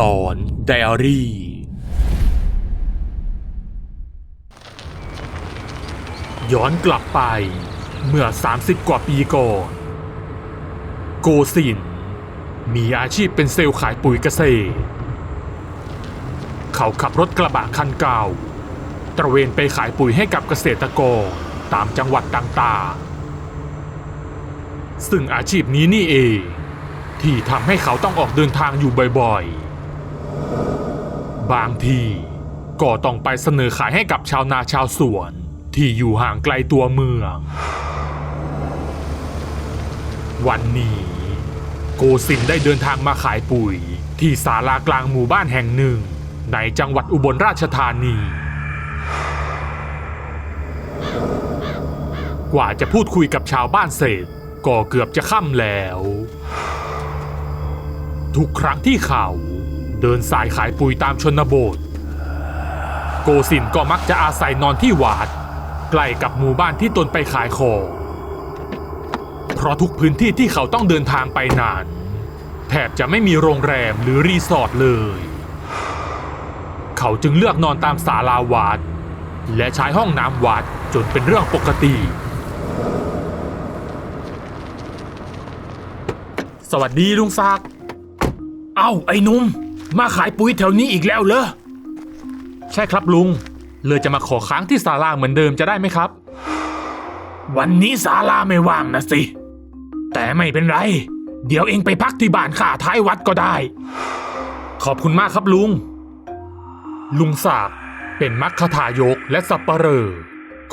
หลอนไดอารี่ ย้อนกลับไปเมื่อ 30 กว่าปีก่อน โกสิน มีอาชีพเป็นเซลล์ขายปุ๋ยเกษตร เขาขับรถกระบะคันเก่า ตระเวนไปขายปุ๋ยให้กับเกษตรกรตามจังหวัดต่างๆ ซึ่งอาชีพนี้นี่เองที่ทำให้เขาต้องออกเดินทางอยู่บ่อยๆ บางทีก็ต้องไปเสนอขายให้กับชาวนาชาวสวน ที่อยู่ห่างไกลตัวเมือง วันนี้โกสินได้เดินทางมาขายปุ๋ย ที่ศาลากลางหมู่บ้านแห่งหนึ่ง ในจังหวัดอุบลราชธานี กว่าจะพูดคุยกับชาวบ้านเสร็จก็เกือบจะค่ำแล้ว ทุกครั้งที่เขา เดินสายขายปุ๋ยตามชนบท โกสินก็มักจะอาศัยนอนที่วัดใกล้กับหมู่บ้านที่ตนไปขายของเพราะทุกพื้นที่ที่เขาต้องเดินทางไปนานแทบจะไม่มีโรงแรมหรือรีสอร์ทเลย เขาจึงเลือกนอนตามศาลาวัดและใช้ห้องน้ำวัดจนเป็นเรื่องปกติ สวัสดีลุงศักดิ์เอ้าไอ้นุ่ม มาขายปุ๋ยแถวนี้อีกแล้วเหรอ ใช่ครับลุง เลยจะมาขอค้างที่ศาลาเหมือนเดิมจะได้ไหมครับ วันนี้ศาลาไม่ว่างนะสิ แต่ไม่เป็นไร เดี๋ยวเองไปพักที่บ้านข้าท้ายวัดก็ได้ ขอบคุณมากครับลุง ลุงศักดิ์เป็นมัคคทายกและสับปะเหร่อ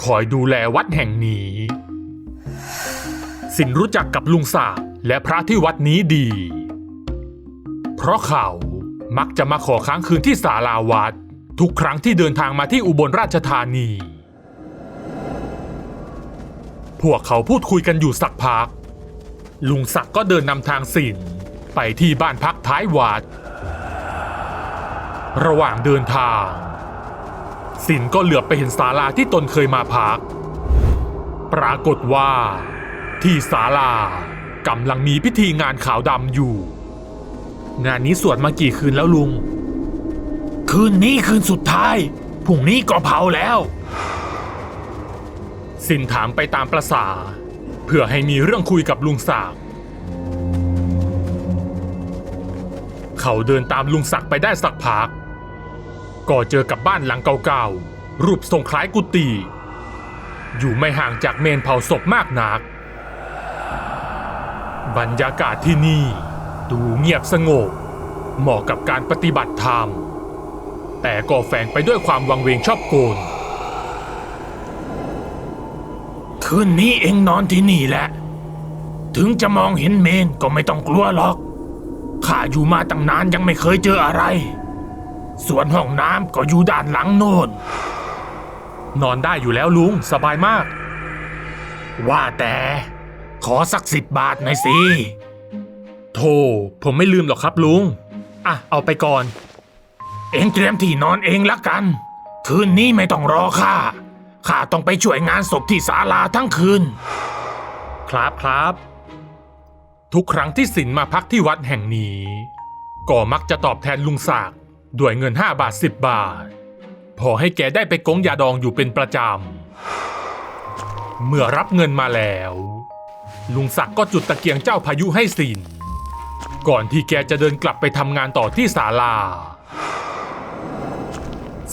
คอยดูแลวัดแห่งนี้ สินรู้จักกับลุงศักดิ์และพระที่วัดนี้ดี เพราะเขา มักจะมาขอค้างคืนที่ศาลาวัดทุกครั้งที่เดินทางมาที่อุบลราชธานี พวกเขาพูดคุยกันอยู่สักพัก ลุงศักดิ์ก็เดินนำทางสินไปที่บ้านพักท้ายวัด ระหว่างเดินทาง สินก็เหลือบไปเห็นศาลาที่ตนเคยมาพัก ปรากฏว่า ที่ศาลากำลังมีพิธีงานขาวดำอยู่ งานนี้สวดมากี่คืนแล้วลุง คืนนี้คืนสุดท้ายพรุ่งนี้ก็เผาแล้ว สินถามไปตามประษา เพื่อให้มีเรื่องคุยกับลุงศักดิ์เขาเดินตามลุงศักดิ์ไปได้สักพัก ก็เจอกับบ้านหลังเก่าๆ รูปทรงคล้ายกุฏิอยู่ไม่ห่างจากเมนเผาศพมากนัก บรรยากาศที่นี่ ดูเงียบสงบเหมาะกับการปฏิบัติธรรม แต่ก็แฝงไปด้วยความวังเวงชอบโกลคืนนี้เองนอนที่นี่แหละ ถึงจะมองเห็นเมนก็ไม่ต้องกลัวหรอก ข้าอยู่มาตั้งนานยังไม่เคยเจออะไร ส่วนห้องน้ำก็อยู่ด้านหลังโน่น นอนได้อยู่แล้วลุงสบายมาก ว่าแต่ขอสักสิบบาทหน่อยสิ โธ่ผมไม่ลืมหรอกครับลุง อะ เอาไปก่อน เองเตรียมที่นอนเองละกัน คืนนี้ไม่ต้องรอข้าข้าต้องไปช่วยงานศพที่ศาลาทั้งคืน ครับครับ ทุกครั้งที่สินมาพักที่วัดแห่งนี้ ก็มักจะตอบแทนลุงศักดิ์ด้วยเงิน 5 บาท 10 บาท พอให้แกได้ไปกงยาดองอยู่เป็นประจำ เมื่อรับเงินมาแล้ว ลุงศักดิ์ก็จุดตะเกียงเจ้าพายุให้สิน ก่อนที่แกจะเดินกลับไปทำงานต่อที่ศาลา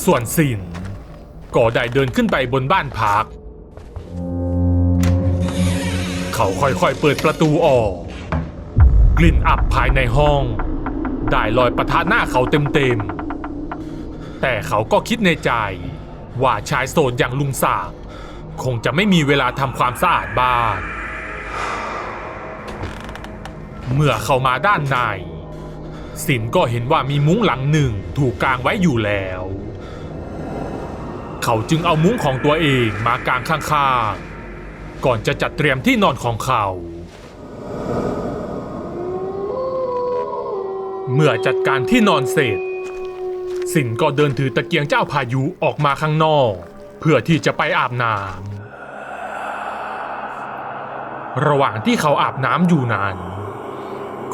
ส่วนสินก็ได้เดินขึ้นไปบนบ้านพัก เขาค่อยๆเปิดประตูออก กลิ่นอับภายในห้อง ได้ลอยประทะหน้าเขาเต็มๆ แต่เขาก็คิดในใจ ว่าชายโสดอย่างลุงสากคงจะไม่มีเวลาทำความสะอาดบ้าน เมื่อเข้ามาด้านในสินก็เห็นว่ามีมุ้งหลังหนึ่งถูกกางไว้อยู่แล้ว เขาจึงเอามุ้งของตัวเองมากางข้างๆ ก่อนจะจัดเตรียมที่นอนของเขา เมื่อจัดการที่นอนเสร็จ สินก็เดินถือตะเกียงเจ้าพายุออกมาข้างนอก เพื่อที่จะไปอาบน้ำระหว่างที่เขาอาบน้ำอยู่นั้น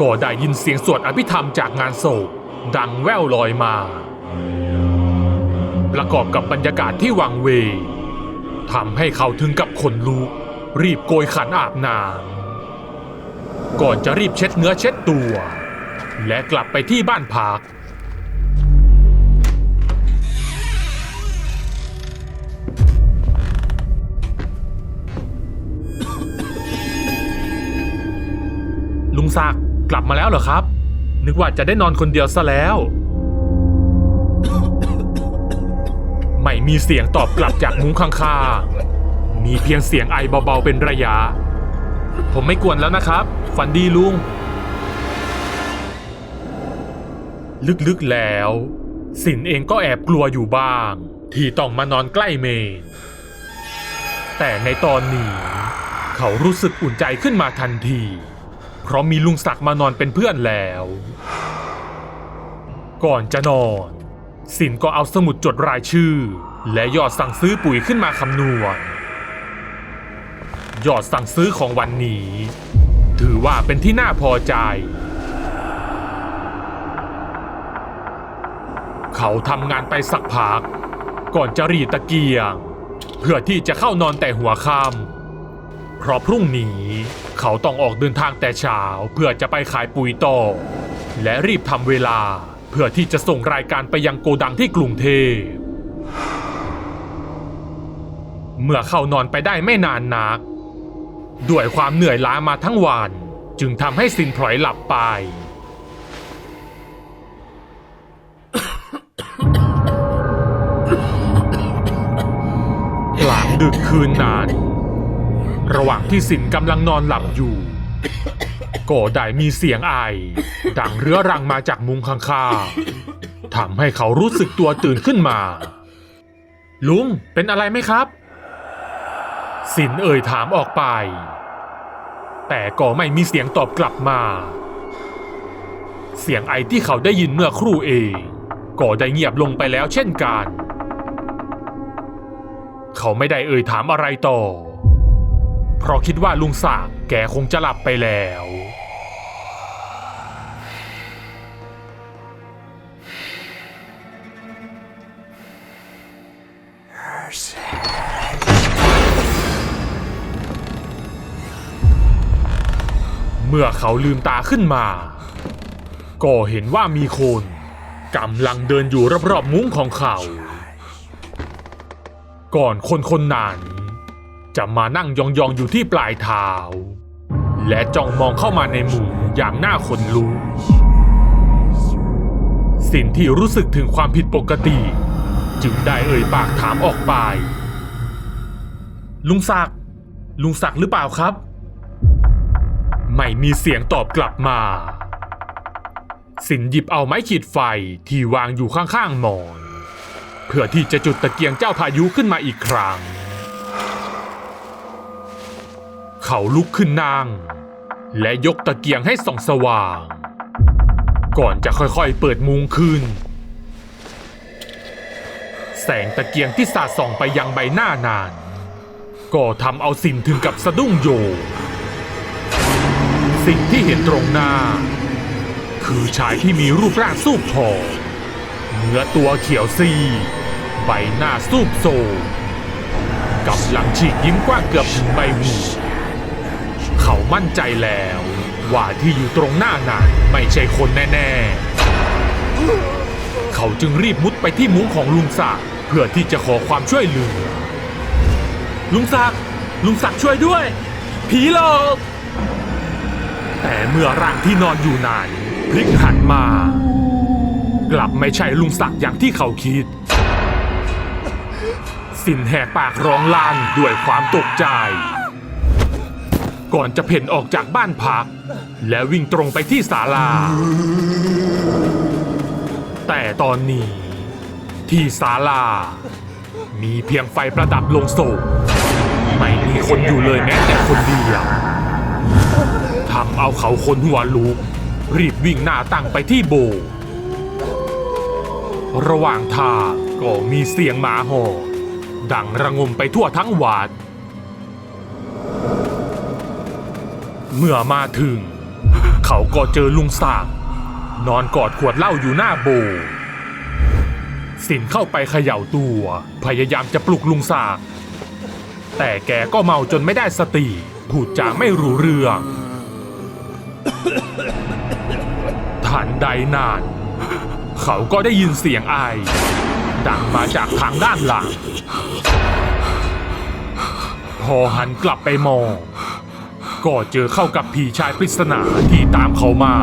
ก็ได้ยินเสียงสวดอภิธรรมจากงานศพดังแว่วลอยมา ประกอบกับบรรยากาศที่วังเวงทำให้เขาถึงกับขนลุกรีบโกยขันอาบน้ำก่อนจะรีบเช็ดเนื้อเช็ดตัว และกลับไปที่บ้านพักลุงศักดิ์ กลับมาแล้วเหรอครับ นึกว่าจะได้นอนคนเดียวซะแล้ว ไม่มีเสียงตอบกลับจากมุ้งข้างๆมีเพียงเสียงไอเบาๆเป็นระยะ ผมไม่กวนแล้วนะครับ ฝันดีลุง ลึกๆแล้วสินเองก็แอบกลัวอยู่บ้าง ที่ต้องมานอนใกล้เมน แต่ในตอนนี้ เขารู้สึกอุ่นใจขึ้นมาทันที เพราะมีลุงศักดิ์มานอนเป็นเพื่อนแล้ว ก่อนจะนอน สินก็เอาสมุดจดรายชื่อ และยอดสั่งซื้อปุ๋ยขึ้นมาคำนวณ ยอดสั่งซื้อของวันนี้ ถือว่าเป็นที่น่าพอใจ เขาทำงานไปสักพัก ก่อนจะรีดตะเกียง เพื่อที่จะเข้านอนแต่หัวค่ำ เพราะพรุ่งนี้เขาต้องออกเดินทางแต่เช้าเพื่อจะไปขายปุ๋ยต่อ และรีบทำเวลาเพื่อที่จะส่งรายการไปยังโกดังที่กรุงเทพ เมื่อเข้านอนไปได้ไม่นานนัก ด้วยความเหนื่อยล้ามาทั้งวันจึงทำให้สินพลอยหลับไป หลังดึกคืนนั้น ระหว่างที่สินกำลังนอนหลับอยู่ ก็ได้มีเสียงไอดังเรื้อรังมาจากมุงข้างๆทำให้เขารู้สึกตัวตื่นขึ้นมา ลุงเป็นอะไรไหมครับ สินเอ่ยถามออกไป แต่ก็ไม่มีเสียงตอบกลับมา เสียงไอที่เขาได้ยินเมื่อครู่เองก็ได้เงียบลงไปแล้วเช่นกัน เขาไม่ได้เอ่ยถามอะไรต่อ เพราะคิดว่าลุงศักดิ์แกคงจะหลับไปแล้ว เมื่อเขาลืมตาขึ้นมา ก็เห็นว่ามีคนกำลังเดินอยู่รอบๆมุ้งของเขา ก่อนคนคนนั้น จะมานั่งยองๆอยู่ที่ปลายเท้าและจ้องมองเข้ามาในหมู่อย่างน่าขนลุกสิ่งที่รู้สึกถึงความผิดปกติ จึงได้เอ่ยปากถามออกไป ลุงศักดิ์ลุงศักดิ์หรือเปล่าครับ ไม่มีเสียงตอบกลับมา สินหยิบเอาไม้ขีดไฟที่วางอยู่ข้างๆหมอน เพื่อที่จะจุดตะเกียงเจ้าพายุขึ้นมาอีกครั้ง เขาลุกขึ้นนั่ง และยกตะเกียงให้ส่องสว่าง ก่อนจะค่อยๆเปิดมุงขึ้น แสงตะเกียงที่สาดส่องไปยังใบหน้านาน ก็ทำเอาสินถึงกับสะดุ้งโยงสิ่งที่เห็นตรงหน้า คือชายที่มีรูปร่างสูบผอมเนื้อตัวเขียวซีใบหน้าสูบโซมกำลังฉีกยิ้มกว้างเกือบถึงใบหู มั่นใจแล้ว ว่าที่อยู่ตรงหน้านั้นไม่ใช่คนแน่ ๆ เขาจึงรีบมุดไปที่มุ้งของลุงศักดิ์เพื่อที่จะขอความช่วยเหลือ ลุงศักดิ์ลุงศักดิ์ช่วยด้วย ผีหลอกแต่เมื่อร่างที่นอนอยู่นานพลิกหันมา กลับไม่ใช่ลุงศักดิ์อย่างที่เขาคิด สินแหกปากร้องลั่นด้วยความตกใจ ก่อนจะเพ่นออกจากบ้านพัก และวิ่งตรงไปที่ศาลา แต่ตอนนี้ ที่ศาลา มีเพียงไฟประดับลงศพไม่มีคนอยู่เลยแม้แต่คนเดียวทำเอาเขาคนหัวลุก รีบวิ่งหน้าตั้งไปที่โบ ระหว่างทางก็มีเสียงหมาหอนดังระงมไปทั่วทั้งวัด เมื่อมาถึง เขาก็เจอลุงศักนอนกอดขวดเหล้าอยู่หน้าโบ สินเข้าไปเขย่าตัว พยายามจะปลุกลุงศักแต่แกก็เมาจนไม่ได้สติ พูดจาไม่รู้เรื่องทันใดนาน เขาก็ได้ยินเสียงไอ ดังมาจากทางด้านหลัง พอหันกลับไปมอง ก็เจอเข้ากับผีชายปริศนาที่ตามเขามา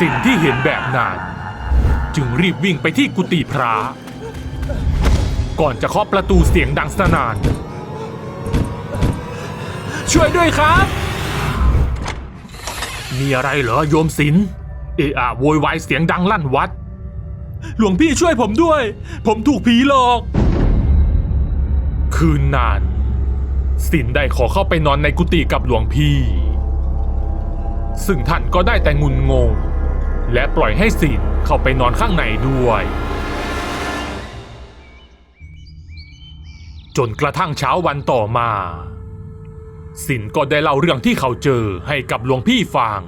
สิ่งที่เห็นแบบนั้นจึงรีบวิ่งไปที่กุฏิพระ ก่อนจะเคาะประตูเสียงดังสนาน ช่วยด้วยครับ มีอะไรเหรอโยมศิลเอะอะโวยวายเสียงดังลั่นวัด หลวงพี่ช่วยผมด้วย ผมถูกผีหลอก คืนนาน สินได้ขอเข้าไปนอนในกุฏิกับหลวงพี่ ซึ่งท่านก็ได้แต่งุนงง และปล่อยให้สินเข้าไปนอนข้างในด้วย จนกระทั่งเช้าวันต่อมา สินก็ได้เล่าเรื่องที่เขาเจอให้กับหลวงพี่ฟัง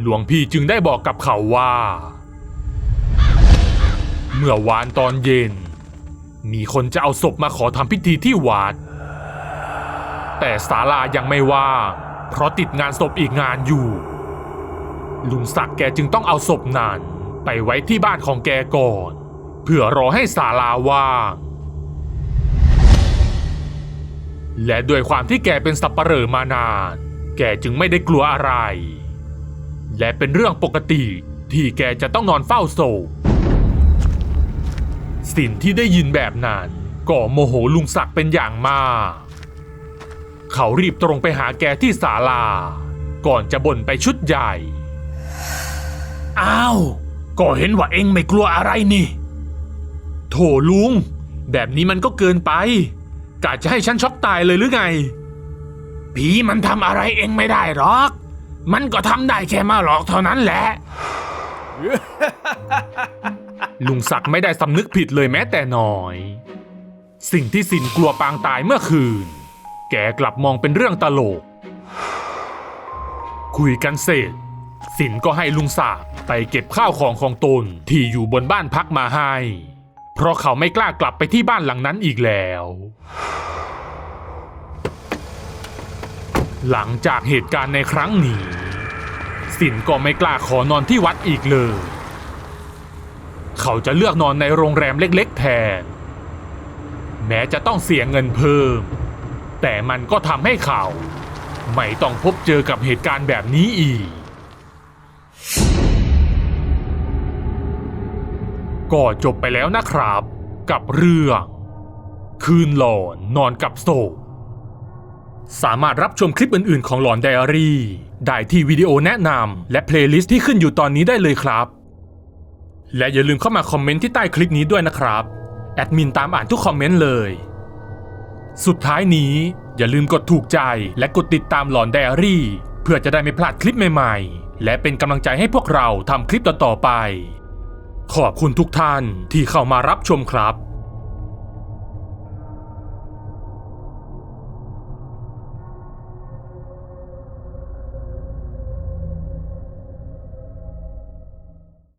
หลวงพี่จึงได้บอกกับเขาว่า เมื่อวานตอนเย็น มีคนจะเอาศพมาขอทำพิธีที่วัด แต่ศาลายังไม่ว่างเพราะติดงานศพอีกงานอยู่ ลุงศักดิ์แกจึงต้องเอาศพนั้นไปไว้ที่บ้านของแกก่อน เพื่อรอให้ศาลาว่างและด้วยความที่แกเป็นสับปะเหร่อมานาน แกจึงไม่ได้กลัวอะไร และเป็นเรื่องปกติที่แกจะต้องนอนเฝ้าศพ สินที่ได้ยินแบบนั้นก็โมโหลุงศักดิ์เป็นอย่างมาก เขารีบตรงไปหาแกที่ศาลา ก่อนจะบ่นไปชุดใหญ่ อ้าว ก็เห็นว่าเองไม่กลัวอะไรนี่ โถลุง แบบนี้มันก็เกินไปกะจะให้ฉันช็อกตายเลยหรือไง ผีมันทำอะไรเองไม่ได้หรอก มันก็ทำได้แค่มาหลอกเท่านั้นแหละ ลุงศักดิ์ไม่ได้สำนึกผิดเลยแม้แต่น้อย สิ่งที่สินกลัวปางตายเมื่อคืน แกกลับมองเป็นเรื่องตลก คุยกันเสร็จ สินก็ให้ลุงศักดิ์ไปเก็บข้าวของของตนที่อยู่บนบ้านพักมาให้ เพราะเขาไม่กล้ากลับไปที่บ้านหลังนั้นอีกแล้ว หลังจากเหตุการณ์ในครั้งนี้ สินก็ไม่กล้าขอนอนที่วัดอีกเลย เขาจะเลือกนอนในโรงแรมเล็กๆ แทน แม้จะต้องเสียเงินเพิ่ม แต่มันก็ทำให้เขา ไม่ต้องพบเจอกับเหตุการณ์แบบนี้อีก ก็จบไปแล้วนะครับ กับเรื่อง คืนหลอนนอนกับโศพสามารถรับชมคลิปอื่นๆของหลอนไดอารี่ ได้ที่วิดีโอแนะนำและเพลย์ลิสต์ที่ขึ้นอยู่ตอนนี้ได้เลยครับ และอย่าลืมเข้ามาคอมเมนต์ที่ใต้คลิปนี้ด้วยนะครับ แอดมินตามอ่านทุกคอมเมนต์เลย สุดท้ายนี้อย่าลืมกดถูกใจและกดติดตามหลอนไดอารี่ เพื่อจะได้ไม่พลาดคลิปใหม่ๆ และเป็นกำลังใจให้พวกเราทำคลิปต่อๆไป ขอบคุณทุกท่านที่เข้ามารับชมครับ